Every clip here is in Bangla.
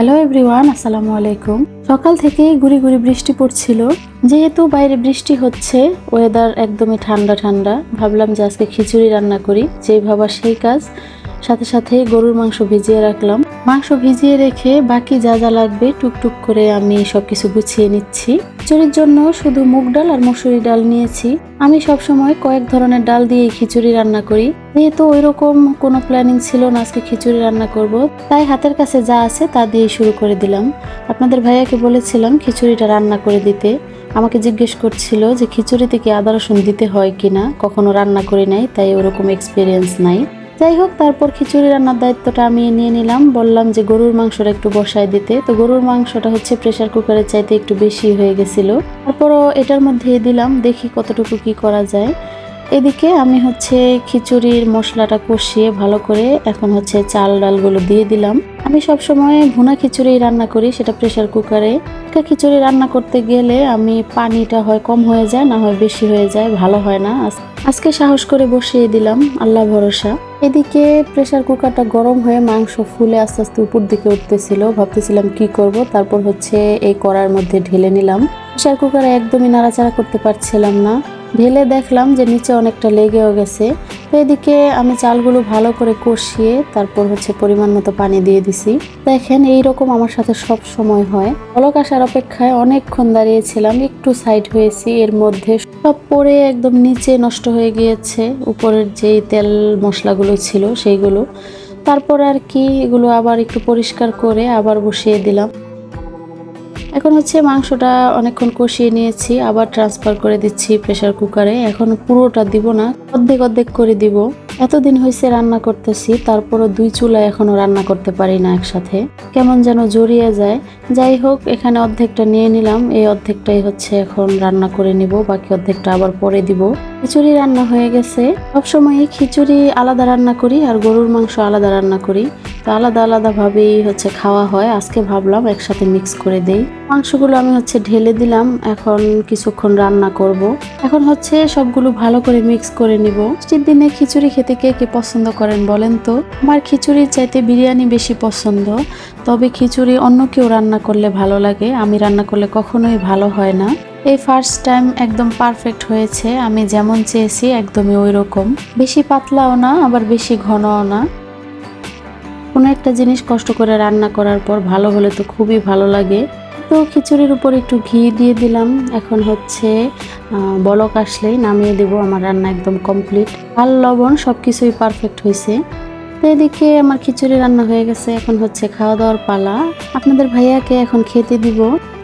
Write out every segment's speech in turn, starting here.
হ্যালো এভরিওয়ান আসসালামু আলাইকুম। সকাল থেকে গুড়ি গুড়ি বৃষ্টি পড়ছিল। যেহেতু বাইরে বৃষ্টি হচ্ছে ওয়েদার একদমই ঠান্ডা ঠান্ডা। ভাবলাম যে আজকে খিচুড়ি রান্না করি, যেই ভাবা সেই কাজ। সাথে সাথে গরুর মাংস ভিজিয়ে রাখলাম। মাংস ভিজিয়ে রেখে বাকি যা যা লাগবে টুকটুক করে আমি সব কিছু গুছিয়ে নিচ্ছি। খিচুড়ির জন্য শুধু মুগ ডাল আর মসুরি ডাল নিয়েছি। আমি সব সময় কয়েক ধরনের ডাল দিয়ে খিচুড়ি রান্না করি। যেহেতু ওইরকম কোনো প্ল্যানিং ছিল না আজকে খিচুড়ি রান্না করব, তাই হাতের কাছে যা আছে তা দিয়ে শুরু করে দিলাম। আপনাদের ভাইয়াকে বলেছিলাম খিচুড়িটা রান্না করে দিতে। আমাকে জিজ্ঞেস করছিল যে খিচুড়িতে কি আদা রসুন দিতে হয় কিনা? কখনো রান্না করি নাই, তাই ওরকম এক্সপিরিয়েন্স নাই। যাই হোক, তারপর খিচুড়ি রান্নার দায়িত্বটা আমি নিয়ে নিলাম। বললাম যে গরুর মাংসটা একটু বসায় দিতে। তো গরুর মাংসটা হচ্ছে প্রেসার কুকারের চাইতে একটু বেশি হয়ে গেছিল। তারপরও এটার মধ্যে দিলাম, দেখি কতটুকু কি করা যায়। এদিকে আমি হচ্ছে খিচুড়ির মশলাটা কষিয়ে ভালো করে এখন হচ্ছে চাল ডালগুলো দিয়ে দিলাম। আমি সব সময় ভুনা খিচুড়ি রান্না করি, সেটা প্রেসার কুকারে একটা খিচুড়ি রান্না করতে গেলে আমি পানিটা হয় কম হয়ে যায়, না হয় বেশি হয়ে যায়, ভালো হয় না। আজ- আজকে সাহস করে বসিয়ে দিলাম, আল্লাহ ভরসা। এদিকে প্রেসার কুকারটা গরম হয়ে মাংস ফুলে আস্তে আস্তে উপর দিকে উঠতেছিল। ভাবতেছিলাম কি করব? তারপর হচ্ছে এই কড়ার মধ্যে ঢেলে নিলাম। প্রেশার কুকারে একদমই নাড়াচাড়া করতে পারছিলাম না। ঢেলে দেখলাম যে নিচে অনেকটা লেগেও গেছে। তো এদিকে আমি চালগুলো ভালো করে কষিয়ে তারপর হচ্ছে পরিমাণ মতো পানি দিয়ে দিছি। দেখেন এই রকম আমার সাথে সব সময় হয়। অলক আসার অপেক্ষায় অনেকক্ষণ দাঁড়িয়েছিলাম, একটু সাইড হয়েছি, এর মধ্যে সব পরে একদম নিচে নষ্ট হয়ে গিয়েছে, উপরের যেই তেল মশলাগুলো ছিল সেইগুলো। তারপর আর কি, এগুলো আবার একটু পরিষ্কার করে আবার বসিয়ে দিলাম। এখন হচ্ছে মাংসটা অনেকক্ষণ কষিয়ে নিয়েছি, আবার ট্রান্সফার করে দিচ্ছি প্রেসার কুকারে এখন পুরোটা দিব না, অর্ধেক অর্ধেক করে দিব। এতদিন হয়েছে রান্না করতেছি, তারপরও দুই চুলা এখনও রান্না করতে পারি না একসাথে। কেমন যেন জড়িয়ে যায়। যাই হোক, এখানে অর্ধেকটা নিয়ে নিলাম, এই অর্ধেকটাই হচ্ছে এখন রান্না করে নিব, বাকি অর্ধেকটা আবার পরে দিব। খিচুড়ি রান্না হয়ে গেছে। সবসময় খিচুড়ি আলাদা রান্না করি, আর গরুর মাংস আলাদা রান্না করি। তো আলাদা আলাদাভাবেই হচ্ছে খাওয়া হয়। আজকে ভাবলাম একসাথে মিক্স করে দেই। মাংসগুলো আমি হচ্ছে ঢেলে দিলাম। এখন কিছুক্ষণ রান্না করব। এখন হচ্ছে সবগুলো ভালো করে মিক্স করে নিব। বৃষ্টির দিনে খিচুড়ি খেতে কে কে পছন্দ করেন বলেন তো? আমার খিচুড়ির চাইতে বিরিয়ানি বেশি পছন্দ। তবে খিচুড়ি অন্য কেউ রান্না করলে ভালো লাগে। আমি রান্না করলে কখনোই ভালো হয় না। এই ফার্স্ট টাইম একদম পারফেক্ট হয়েছে। আমি যেমন চেয়েছি, একদমই ওই রকম বেশি পাতলাও না, আবার বেশি ঘনও না। কোনো একটা জিনিস কষ্ট করে রান্না করার পর ভালো হলে তো খুবই ভালো লাগে। তো খিচুড়ির উপর একটু ঘি দিয়ে দিলাম। এখন হচ্ছে বলক আসলেই নামিয়ে দেব, আমার রান্না একদম কমপ্লিট। ভালো লবণ সব কিছুই পারফেক্ট হয়েছে। তো এদিকে আমার খিচুড়ি রান্না হয়ে গেছে। এখন হচ্ছে খাওয়া দাওয়ার পালা। আপনাদের ভাইয়াকে এখন খেতে দিব।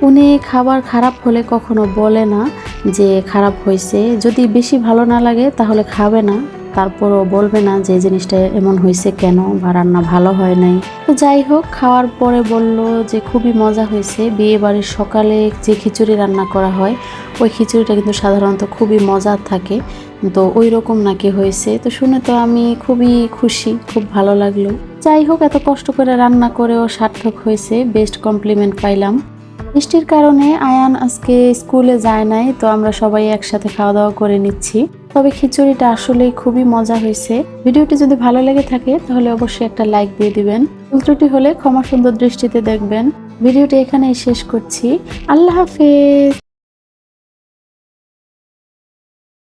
উনি খাবার খারাপ হলে কখনো বলে না যে খারাপ হয়েছে। যদি বেশি ভালো না লাগে তাহলে খাবে না। তারপরও বলবে না যে জিনিসটা এমন হয়েছে কেন বা রান্না ভালো হয় নাই। তো যাই হোক, খাওয়ার পরে বলল যে খুবই মজা হয়েছে। বিয়ে বাড়ির সকালে যে খিচুড়ি রান্না করা হয়, ওই খিচুড়িটা কিন্তু সাধারণত খুবই মজার থাকে। তো ওই রকম নাকি হয়েছে। তো শুনে তো আমি খুবই খুশি, খুব ভালো লাগল। যাই হোক, এত কষ্ট করে রান্না করেও সার্থক হয়েছে, বেস্ট কমপ্লিমেন্ট পাইলাম। বৃষ্টির কারণে আয়ান আজকে স্কুলে যায় নাই, তো আমরা সবাই একসাথে খাওয়া দাওয়া করে নিচ্ছি। তবে খিচুড়িটা আসলেই খুবই মজা হয়েছে। ভিডিওটি যদি ভালো লেগে থাকে, তাহলে অবশ্যই একটা লাইক দিয়ে দিবেন। ত্রুটি হলে ক্ষমা সুন্দর দৃষ্টিতে দেখবেন। ভিডিওটি এখানেই শেষ করছি। আল্লাহ হাফেজ!